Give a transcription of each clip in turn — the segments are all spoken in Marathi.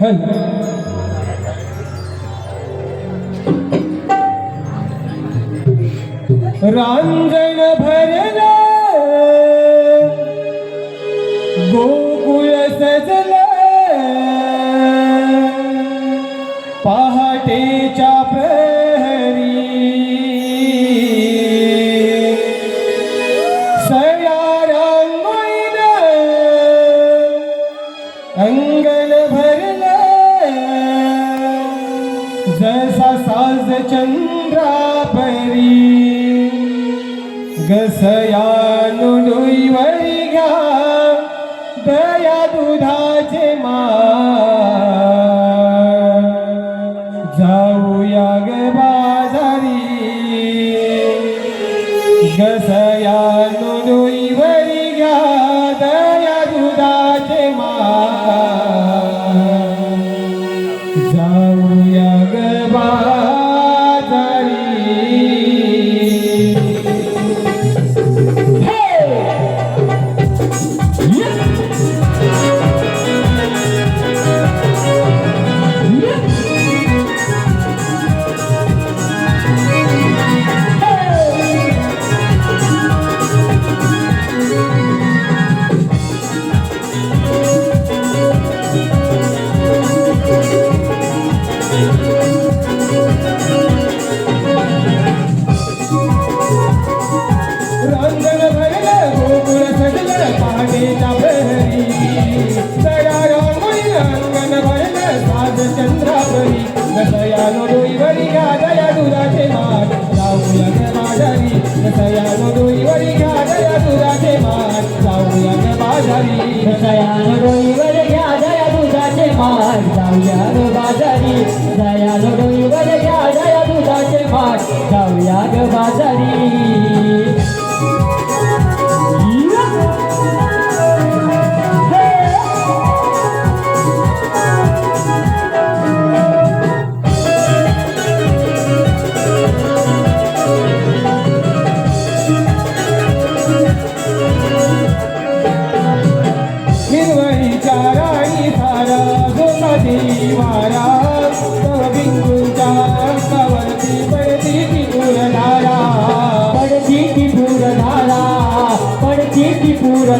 રંજન ભરે साज चंद्रापरी गसयानु डोईवरी घ्या दया दुधाचे मा। जाऊया ग बाजारी। गसयानु डोईवर घ्या दया दुधाचे माठ जाऊया ग बाजारी दयानो डोईवर घ्या दया दुधाचे माठ जाऊया ग बाजारी देई वारा तव बिंदूच्या कवरती पडती ती धारा. पडती ती पूर पडती ती पूर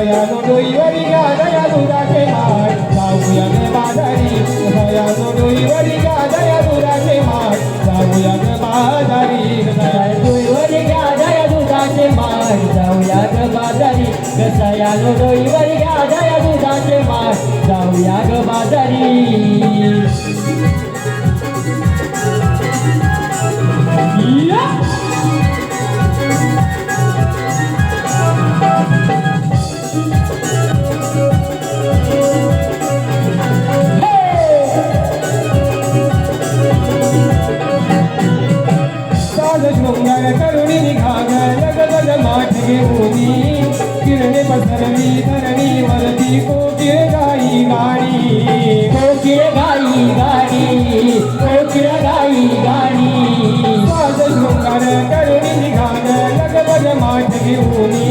कसयानो डोईवरी घ्या दुधाचे माठ जाऊया ग बाजारी. घेऊनी किरणे पसरली धरणी वरती कोकिळ गाई गाणी. कोकिळ गाई गाडी कोकिळ गाई गाडी साज शृंगार करुणी निघाग लगबग माठ घेऊनी.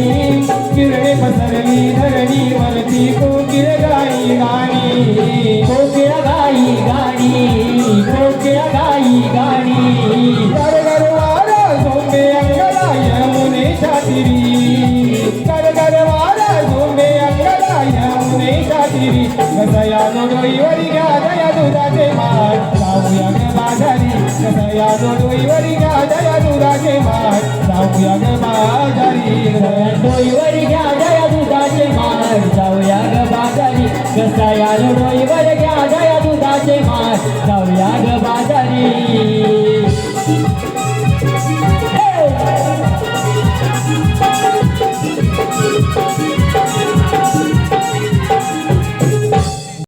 किरणे पसरली धरणी वरती कोकिळ गाई गाणी. कोकिळ गाई गाडी कोकिळ गाई डोईवरी घ्या दया दुधाचे माय जाऊया ग बाजारी कसया डोईवरी दया दुधाचे माठ जाऊया ग बाजारी